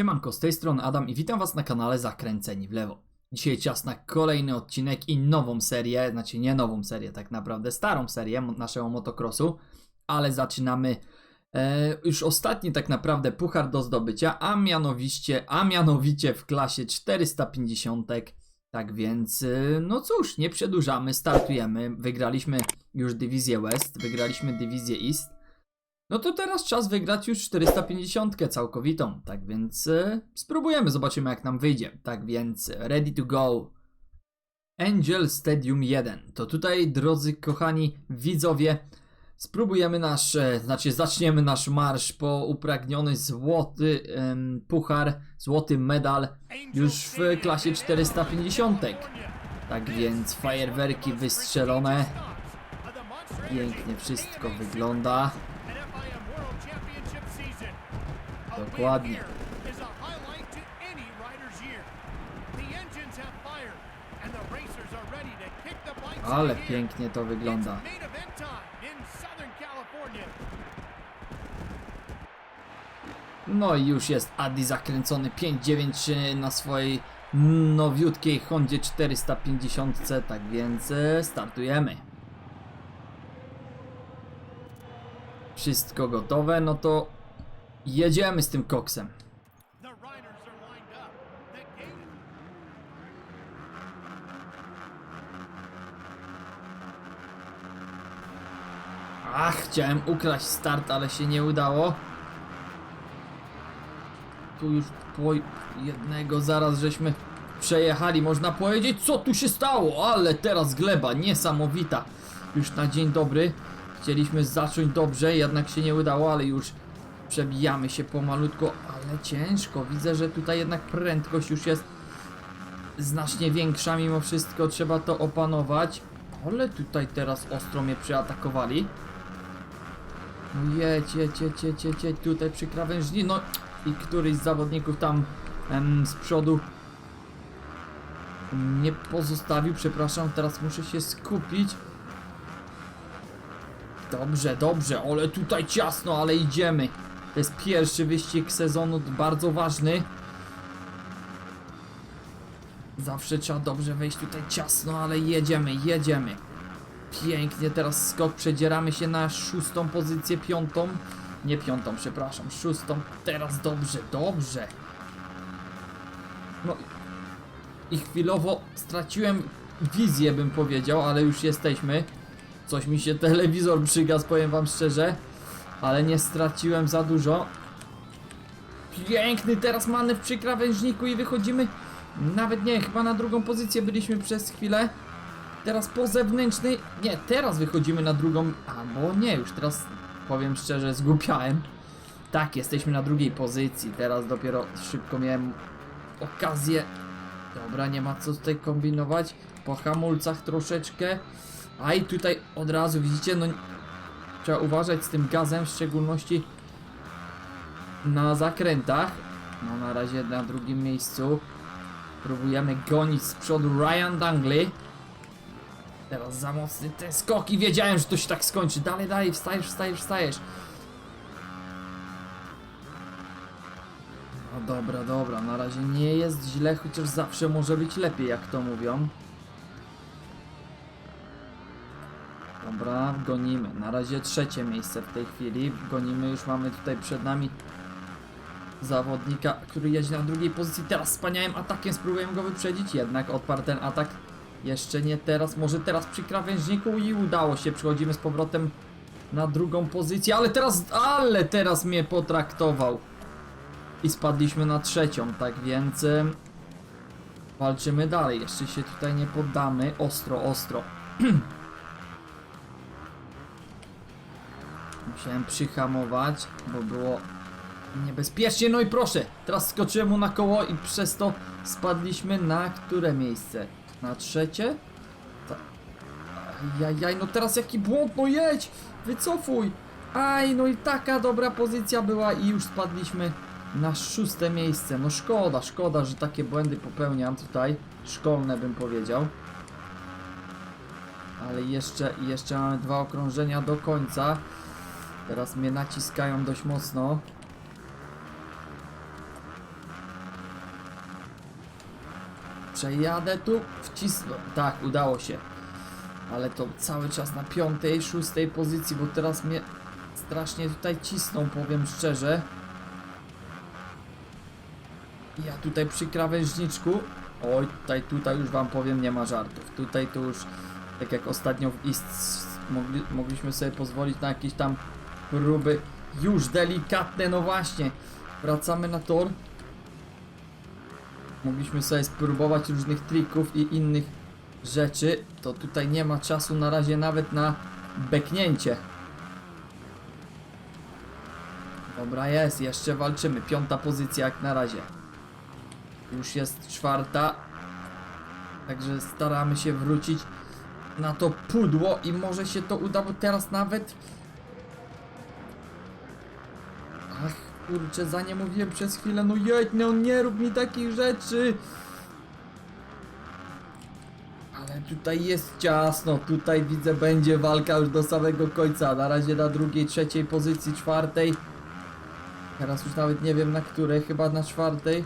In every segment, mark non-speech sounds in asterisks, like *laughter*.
Siemanko, z tej strony Adam i witam was na kanale Zakręceni w lewo. Dzisiaj czas na kolejny odcinek i nową serię, znaczy nie nową serię, tak naprawdę starą serię naszego motocrossu, ale zaczynamy e, już ostatni tak naprawdę puchar do zdobycia, a mianowicie, a mianowicie w klasie 450. Tak więc, e, no cóż, nie przedłużamy, startujemy. Wygraliśmy już dywizję West, wygraliśmy dywizję East. No to teraz czas wygrać już 450 całkowitą, tak więc e, spróbujemy, zobaczymy jak nam wyjdzie. Tak więc ready to go. Angel Stadium 1. To tutaj, drodzy kochani widzowie, spróbujemy nasz, e, znaczy zaczniemy nasz marsz po upragniony złoty em, puchar, złoty medal już w klasie 450. Tak więc fajerwerki wystrzelone. Pięknie wszystko wygląda. Dokładnie. Ale pięknie to wygląda. No i już jest Adi zakręcony 5.9 na swojej nowiutkiej Hondzie 450, tak więc e, startujemy. Wszystko gotowe, no to jedziemy z tym koksem. Ach, chciałem ukraść start, ale się nie udało. Tu już po jednego zaraz żeśmy przejechali, można powiedzieć, co tu się stało, ale teraz gleba niesamowita. Już na dzień dobry. Chcieliśmy zacząć dobrze, jednak się nie udało, ale już przebijamy się pomalutko, ale ciężko. Widzę, że tutaj jednak prędkość już jest znacznie większa, mimo wszystko trzeba to opanować. Ale tutaj teraz ostro mnie przeatakowali. No jedź, jedź, jedź, jedź, jedź tutaj przy krawężni, no i któryś z zawodników tam em, z przodu nie pozostawił, przepraszam, teraz muszę się skupić. Dobrze, dobrze, ale tutaj ciasno, ale idziemy. To jest pierwszy wyścig sezonu, bardzo ważny. Zawsze trzeba dobrze wejść tutaj ciasno, ale jedziemy, jedziemy. Pięknie, teraz skok, przedzieramy się na szóstą pozycję, piątą. Nie piątą, przepraszam, szóstą. Teraz dobrze, dobrze. No i chwilowo straciłem wizję, bym powiedział, ale już jesteśmy. Coś mi się telewizor przygasł, powiem wam szczerze. Ale nie straciłem za dużo. Piękny teraz manewr przy krawężniku i wychodzimy. Nawet nie, chyba na drugą pozycję byliśmy przez chwilę. Teraz po zewnętrznej. Nie, teraz wychodzimy na drugą. Albo nie, już teraz powiem szczerze, zgłupiałem. Tak, jesteśmy na drugiej pozycji. Teraz dopiero szybko miałem okazję. Dobra, nie ma co tutaj kombinować. Po hamulcach troszeczkę. A i tutaj od razu widzicie, no trzeba uważać z tym gazem, w szczególności na zakrętach. No na razie na drugim miejscu. Próbujemy gonić z przodu Ryan Dungley. Teraz za mocny ten skok i wiedziałem, że to się tak skończy. Dalej, dalej, wstajesz, wstajesz, wstajesz. No dobra, dobra, na razie nie jest źle, chociaż zawsze może być lepiej, jak to mówią. Dobra, gonimy. Na razie trzecie miejsce w tej chwili. Gonimy, już mamy tutaj przed nami zawodnika, który jeździ na drugiej pozycji. Teraz wspaniałym atakiem spróbujemy go wyprzedzić, jednak odparł ten atak. Jeszcze nie teraz, może teraz przy krawężniku i udało się. Przechodzimy z powrotem na drugą pozycję, ale teraz, ale teraz mnie potraktował. I spadliśmy na trzecią, tak więc walczymy dalej. Jeszcze się tutaj nie poddamy. Ostro, ostro. *clears throat* Musiałem przyhamować, bo było niebezpiecznie. No i proszę, teraz skoczyłem mu na koło i przez to spadliśmy na które miejsce? Na trzecie? Ta... No teraz jaki błąd, no jedź! Wycofuj! Aj, no i taka dobra pozycja była i już spadliśmy na szóste miejsce. No szkoda, szkoda, że takie błędy popełniam tutaj. Szkolne bym powiedział. Ale jeszcze, jeszcze mamy dwa okrążenia do końca. Teraz mnie naciskają dość mocno. Przejadę tu, wcisnę. Tak, udało się. Ale to cały czas na piątej, szóstej pozycji, bo teraz mnie strasznie tutaj cisną, powiem szczerze. Ja tutaj przy krawężniczku. Oj, tutaj, tutaj już wam powiem, nie ma żartów. Tutaj to już, tak jak ostatnio w East, mogli, mogliśmy sobie pozwolić na jakieś tam próby. Już delikatne, no właśnie. Wracamy na tor. Mogliśmy sobie spróbować różnych trików i innych rzeczy. To tutaj nie ma czasu na razie nawet na beknięcie. Dobra, jest, jeszcze walczymy. Piąta pozycja jak na razie. Już jest czwarta. Także staramy się wrócić na to pudło i może się to uda, bo teraz nawet... kurczę, za nie mówiłem przez chwilę, no jedź, no nie rób mi takich rzeczy! Ale tutaj jest ciasno, tutaj widzę będzie walka już do samego końca, na razie na drugiej, trzeciej pozycji, czwartej. Teraz już nawet nie wiem na której, chyba na czwartej.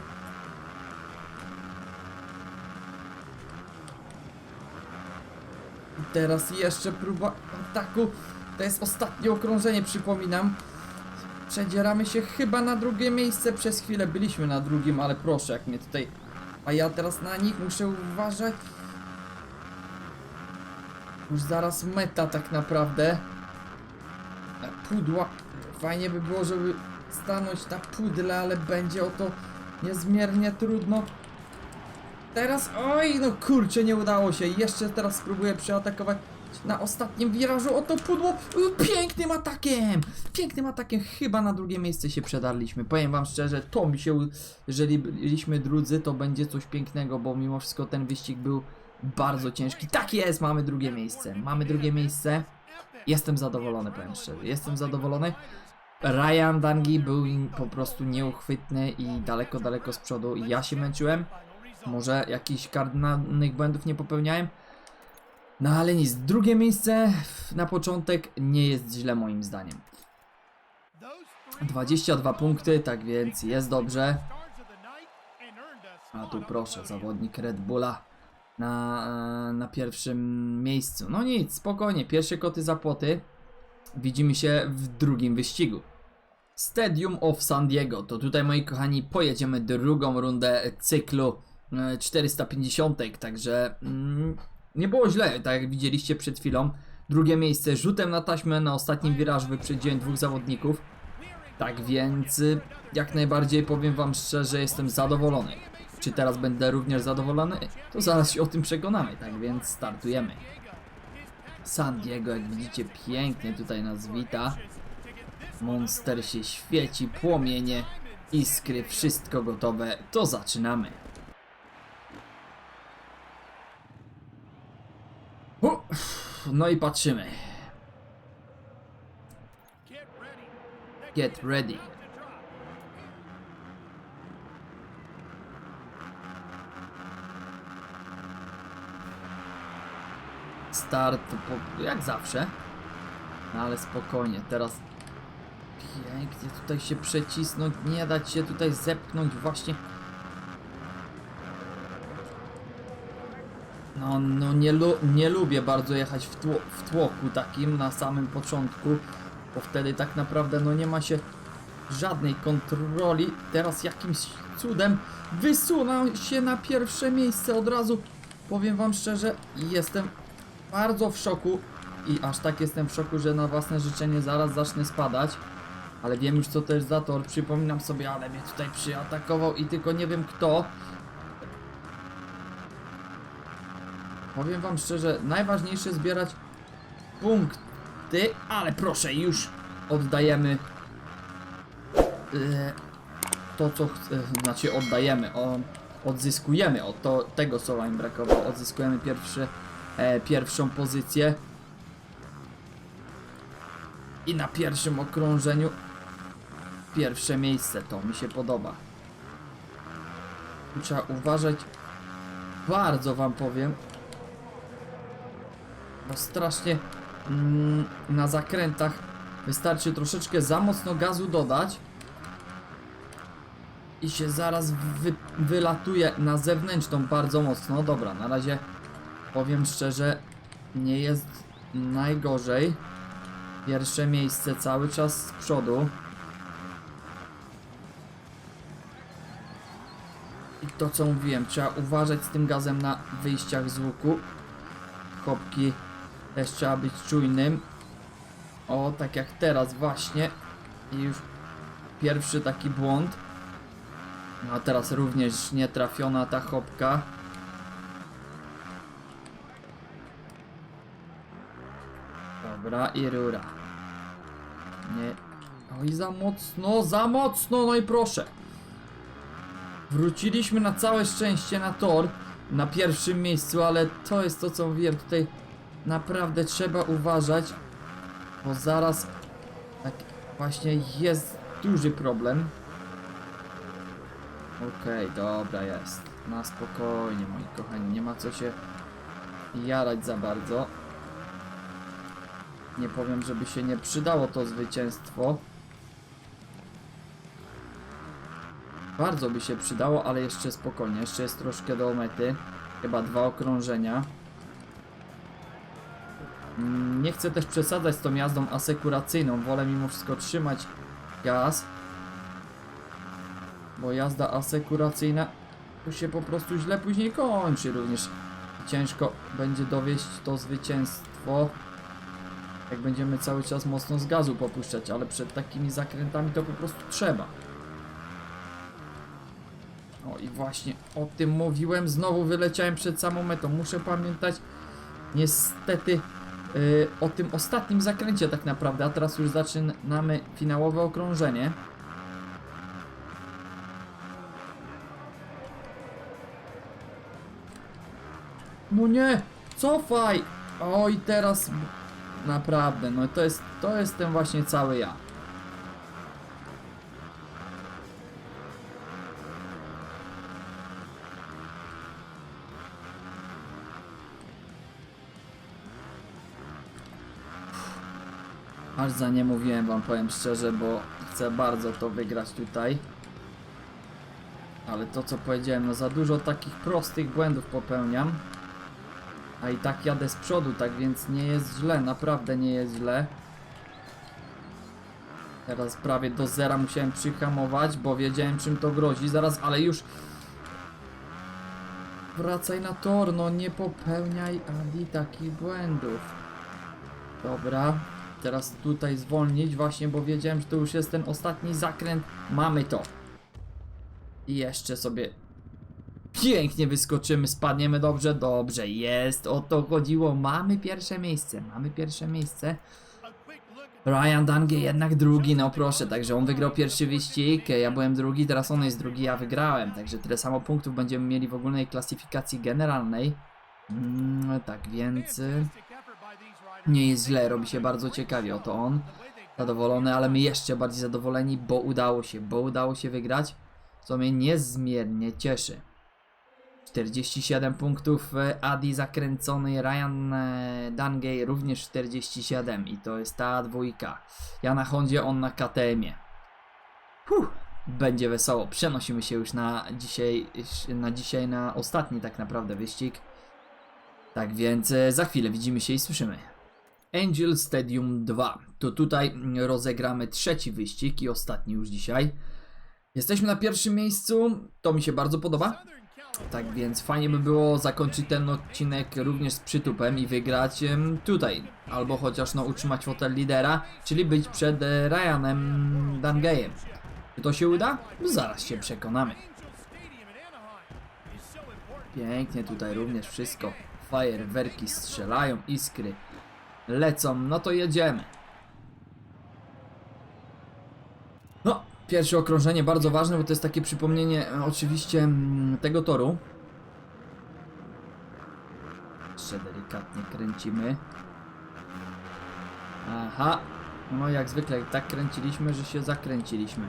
Teraz jeszcze próba ataku. To jest ostatnie okrążenie, przypominam. Przedzieramy się chyba na drugie miejsce. Przez chwilę byliśmy na drugim, ale proszę, jak mnie tutaj. A ja teraz na nich muszę uważać. Już zaraz meta, tak naprawdę. E, Pudła. Fajnie by było, żeby stanąć na pudle, ale będzie o to niezmiernie trudno. Teraz, oj, no kurczę, nie udało się. Jeszcze teraz spróbuję przeatakować na ostatnim wirażu. Oto pudło y, pięknym atakiem! Pięknym atakiem. Chyba na drugie miejsce się przedarliśmy. Powiem wam szczerze, to mi się, jeżeli byliśmy drudzy, to będzie coś pięknego, bo mimo wszystko ten wyścig był bardzo ciężki. Tak jest, mamy drugie miejsce. Mamy drugie miejsce. Jestem zadowolony, powiem szczerze. Jestem zadowolony. Ryan Dangi był po prostu nieuchwytny i daleko, daleko z przodu. Ja się męczyłem. Może jakichś kardynalnych błędów nie popełniałem. No ale nic, drugie miejsce na początek nie jest źle moim zdaniem. 22 punkty, tak więc jest dobrze. A tu proszę, zawodnik Red Bulla na, na pierwszym miejscu. No nic, spokojnie, pierwsze koty za płoty. Widzimy się w drugim wyścigu. Stadium of San Diego. To tutaj, moi kochani, pojedziemy drugą rundę cyklu e, 450, także mm, nie było źle, tak jak widzieliście przed chwilą. Drugie miejsce rzutem na taśmę na ostatnim wirażu wyprzedziłem dwóch zawodników. Tak więc y, jak najbardziej powiem wam szczerze, jestem zadowolony. Czy teraz będę również zadowolony? To zaraz się o tym przekonamy, tak więc startujemy. San Diego, jak widzicie, pięknie tutaj nas wita. Monster się świeci, płomienie, iskry, wszystko gotowe, to zaczynamy. No i patrzymy. Get ready. Start po, jak zawsze. No ale spokojnie, teraz pięknie tutaj się przecisnąć, nie dać się tutaj zepchnąć właśnie. No, no nie, lu nie lubię bardzo jechać w, tło w tłoku takim na samym początku, bo wtedy tak naprawdę no nie ma się żadnej kontroli. Teraz jakimś cudem wysunął się na pierwsze miejsce od razu. Powiem wam szczerze, jestem bardzo w szoku i aż tak jestem w szoku, że na własne życzenie zaraz zacznę spadać. Ale wiem już co to jest za tor, przypominam sobie, ale mnie tutaj przyatakował i tylko nie wiem kto. Powiem wam szczerze, najważniejsze zbierać punkty, ale proszę, już oddajemy e, to co chce, znaczy oddajemy, o, odzyskujemy, o to, tego słowa mi brakowało, odzyskujemy pierwszy, e, pierwszą pozycję. I na pierwszym okrążeniu pierwsze miejsce, to mi się podoba. Trzeba uważać, bardzo wam powiem, bo strasznie mm, na zakrętach Wystarczy troszeczkę za mocno gazu dodać. I się zaraz wy, wylatuje na zewnętrzną bardzo mocno. Dobra, na razie powiem szczerze, nie jest najgorzej. Pierwsze miejsce cały czas z przodu. I to co mówiłem, trzeba uważać z tym gazem na wyjściach z łuku. Chopki też trzeba być czujnym. O, tak jak teraz właśnie. I już pierwszy taki błąd. No a teraz również nietrafiona ta chopka. Dobra, i rura. Nie. Oj, za mocno, za mocno, no i proszę. Wróciliśmy na całe szczęście na tor na pierwszym miejscu, ale to jest to co mówiłem, tutaj naprawdę trzeba uważać, bo zaraz tak właśnie jest duży problem. Okej, dobra jest. Na spokojnie moi kochani, nie ma co się jarać za bardzo. Nie powiem, żeby się nie przydało to zwycięstwo. Bardzo by się przydało, ale jeszcze spokojnie. Jeszcze jest troszkę do mety. Chyba dwa okrążenia. Mm, Nie chcę też przesadzać z tą jazdą asekuracyjną. Wolę mimo wszystko trzymać gaz. Bo jazda asekuracyjna to się po prostu źle później kończy również. Ciężko będzie dowieść to zwycięstwo. Jak będziemy cały czas mocno z gazu popuszczać, ale przed takimi zakrętami to po prostu trzeba. O i właśnie o tym mówiłem, znowu wyleciałem przed samą metą. Muszę pamiętać niestety o tym ostatnim zakręcie tak naprawdę, a teraz już zaczynamy finałowe okrążenie. No nie, cofaj! Oj, teraz naprawdę, no to jest, to jestem właśnie cały ja. Aż za nie mówiłem wam, powiem szczerze, bo chcę bardzo to wygrać tutaj. Ale to co powiedziałem, no za dużo takich prostych błędów popełniam. A i tak jadę z przodu, tak więc nie jest źle, naprawdę nie jest źle. Teraz prawie do zera musiałem przyhamować, bo wiedziałem czym to grozi. Zaraz, ale już... Wracaj na tor, no nie popełniaj Adi takich błędów. Dobra, teraz tutaj zwolnić właśnie, bo wiedziałem, że to już jest ten ostatni zakręt. Mamy to. I jeszcze sobie pięknie wyskoczymy, spadniemy dobrze, dobrze, jest, o to chodziło, mamy pierwsze miejsce, mamy pierwsze miejsce. Ryan Dange jednak drugi, no proszę, także on wygrał pierwszy wyścig, ja byłem drugi, teraz on jest drugi, ja wygrałem, także tyle samo punktów będziemy mieli w ogólnej klasyfikacji generalnej. Mm, tak więc nie jest źle, robi się bardzo ciekawie, oto on zadowolony, ale my jeszcze bardziej zadowoleni, bo udało się, bo udało się wygrać, co mnie niezmiernie cieszy. 47 punktów e, Adi zakręcony, Ryan e, Dangay również 47 i to jest ta dwójka. Ja na Hondzie, on na KTM-ie. Huh, będzie wesoło. Przenosimy się już na dzisiaj, na dzisiaj na ostatni tak naprawdę wyścig. Tak więc e, za chwilę widzimy się i słyszymy. Angel Stadium 2. To tutaj mm, rozegramy trzeci wyścig i ostatni już dzisiaj. Jesteśmy na pierwszym miejscu, to mi się bardzo podoba. Tak więc fajnie by było zakończyć ten odcinek również z przytupem i wygrać tutaj. Albo chociaż no utrzymać fotel lidera, czyli być przed e, Ryanem Dangejem. Czy to się uda? Zaraz się przekonamy. Pięknie tutaj również wszystko. Fajerwerki strzelają, iskry lecą, no to jedziemy. No, pierwsze okrążenie bardzo ważne, bo to jest takie przypomnienie e, oczywiście mm, tego toru. Jeszcze delikatnie kręcimy. Aha, no jak zwykle tak kręciliśmy, że się zakręciliśmy.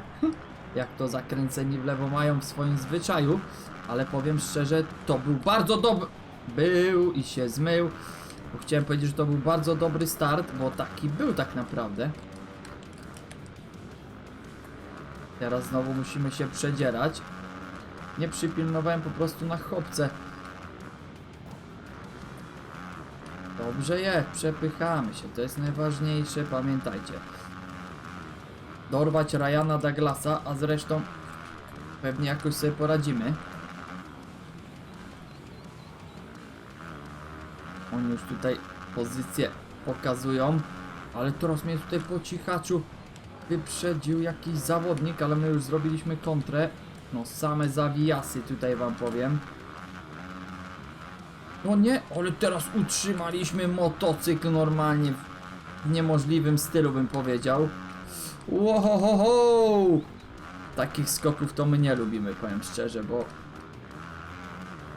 jak to zakręceni w lewo mają w swoim zwyczaju, ale powiem szczerze, to był bardzo dobry. Był i się zmył. Bo chciałem powiedzieć, że to był bardzo dobry start, bo taki był tak naprawdę. Teraz znowu musimy się przedzierać. Nie przypilnowałem po prostu na chopce. Dobrze je, przepychamy się, to jest najważniejsze, pamiętajcie. Dorwać Ryana Douglasa, a zresztą pewnie jakoś sobie poradzimy. Już tutaj pozycję pokazują, ale teraz mnie tutaj po cichaczu wyprzedził jakiś zawodnik, ale my już zrobiliśmy kontrę. No same zawijasy tutaj wam powiem. No nie, ale teraz utrzymaliśmy motocykl normalnie w niemożliwym stylu bym powiedział. Łohohoho! Takich skoków to my nie lubimy, powiem szczerze, bo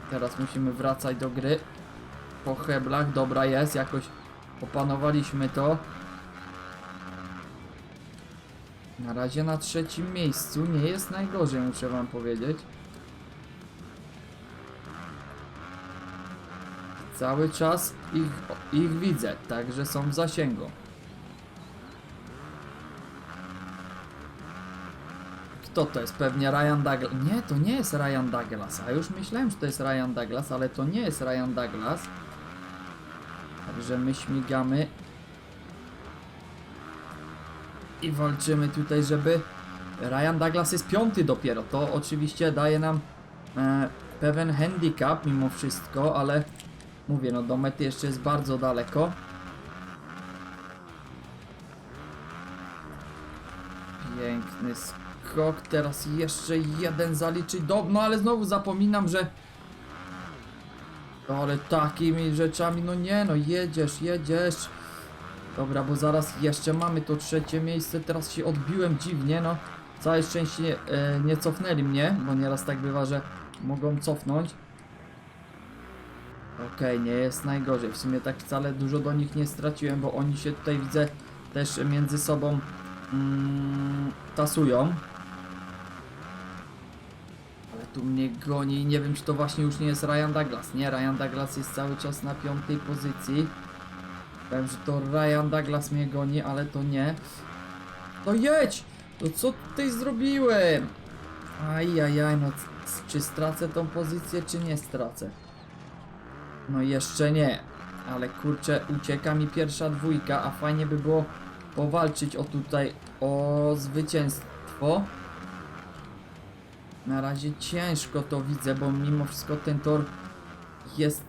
teraz musimy wracać do gry po heblach. Dobra jest, jakoś opanowaliśmy to. Na razie na trzecim miejscu nie jest najgorzej, muszę wam powiedzieć. Cały czas ich, ich widzę, także są w zasięgu. Kto to jest? Pewnie Ryan Douglas. Nie, to nie jest Ryan Douglas. A już myślałem, że to jest Ryan Douglas, ale to nie jest Ryan Douglas. Także my śmigamy. I walczymy tutaj, żeby... Ryan Douglas jest piąty dopiero. To oczywiście daje nam e, pewien handicap mimo wszystko, ale mówię, no do mety jeszcze jest bardzo daleko. Piękny skok, teraz jeszcze jeden zaliczyć. Do... No ale znowu zapominam, że... No, Ale takimi rzeczami, no nie no, jedziesz, jedziesz. Dobra, bo zaraz jeszcze mamy to trzecie miejsce, teraz się odbiłem dziwnie, no. Całe szczęście e, nie cofnęli mnie, bo nieraz tak bywa, że mogą cofnąć. Okej, nie jest najgorzej. W sumie tak wcale dużo do nich nie straciłem, bo oni się tutaj widzę też między sobą mm, tasują. Tu mnie goni. Nie wiem, czy to właśnie już nie jest Ryan Douglas. Nie, Ryan Douglas jest cały czas na piątej pozycji. Wiem, że to Ryan Douglas mnie goni, ale to nie. No jedź! No co tutaj zrobiłem? Ajajaj, no czy stracę tą pozycję, czy nie stracę? No jeszcze nie. Ale kurczę, ucieka mi pierwsza dwójka, a fajnie by było powalczyć o tutaj o zwycięstwo. Na razie ciężko to widzę, bo mimo wszystko ten tor jest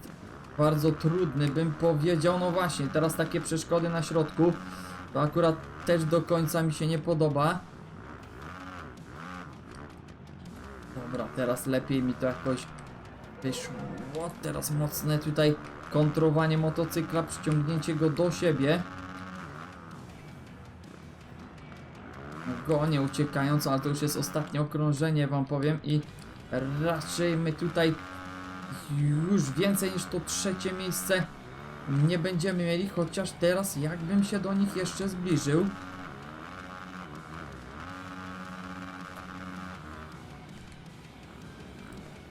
bardzo trudny, bym powiedział. No właśnie, teraz takie przeszkody na środku, to akurat też do końca mi się nie podoba. Dobra, teraz lepiej mi to jakoś wyszło. Teraz mocne tutaj kontrowanie motocykla, przyciągnięcie go do siebie. Gonię uciekając, ale to już jest ostatnie okrążenie, wam powiem. I raczej my tutaj już więcej niż to trzecie miejsce nie będziemy mieli, chociaż teraz jakbym się do nich jeszcze zbliżył.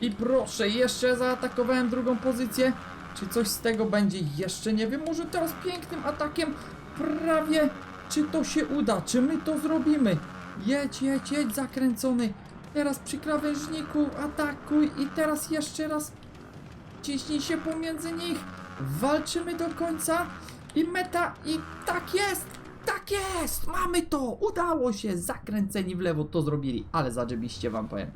I proszę, jeszcze zaatakowałem drugą pozycję. Czy coś z tego będzie? Jeszcze nie wiem. Może teraz pięknym atakiem prawie. Czy to się uda? Czy my to zrobimy? Jedź, jedź, jedź, zakręcony. Teraz przy krawężniku atakuj i teraz jeszcze raz ciśnij się pomiędzy nich. Walczymy do końca i meta i tak jest! Tak jest! Mamy to! Udało się! Zakręceni w lewo to zrobili, ale zadrzebiście wam powiem.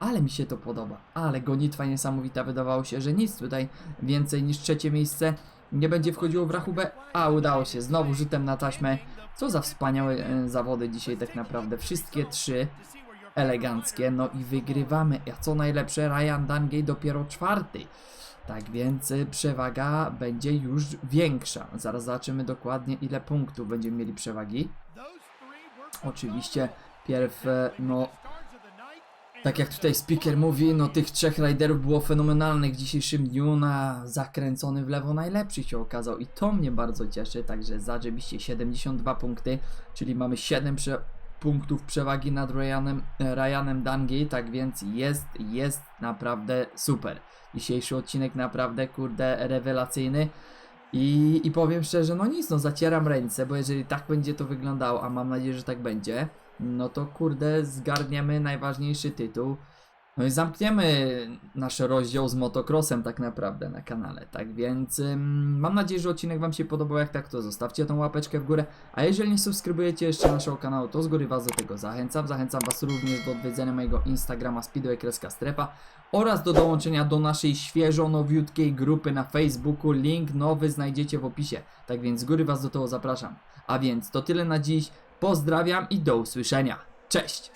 Ale mi się to podoba. Ale gonitwa niesamowita. Wydawało się, że nic tutaj więcej niż trzecie miejsce nie będzie wchodziło w rachubę, a udało się. Znowu rzutem na taśmę. Co za wspaniałe e, zawody dzisiaj tak naprawdę. Wszystkie trzy eleganckie. No i wygrywamy. A co najlepsze, Ryan Dungay dopiero czwarty. Tak więc y, przewaga będzie już większa. Zaraz zobaczymy dokładnie ile punktów będziemy mieli przewagi. Oczywiście pierw, e, no tak jak tutaj speaker mówi, no tych trzech riderów było fenomenalnych w dzisiejszym dniu, na zakręcony w lewo najlepszy się okazał i to mnie bardzo cieszy, także zarzebiście 72 punkty, czyli mamy 7 prze punktów przewagi nad Ryanem, Ryanem Dungay, tak więc jest, jest naprawdę super. Dzisiejszy odcinek naprawdę, kurde, rewelacyjny. I, I powiem szczerze, no nic, no zacieram ręce, bo jeżeli tak będzie to wyglądało, a mam nadzieję, że tak będzie, no to kurde zgarniemy najważniejszy tytuł. No i zamkniemy nasz rozdział z motocrossem tak naprawdę na kanale. Tak więc ym, mam nadzieję, że odcinek Wam się podobał. Jak tak, to zostawcie tą łapeczkę w górę. A jeżeli nie subskrybujecie jeszcze naszego kanału, to z góry Was do tego zachęcam. Zachęcam Was również do odwiedzenia mojego Instagrama speedway-strefa oraz do dołączenia do naszej świeżo nowiutkiej grupy na Facebooku. Link nowy znajdziecie w opisie. Tak więc z góry Was do tego zapraszam. A więc to tyle na dziś. Pozdrawiam i do usłyszenia. Cześć!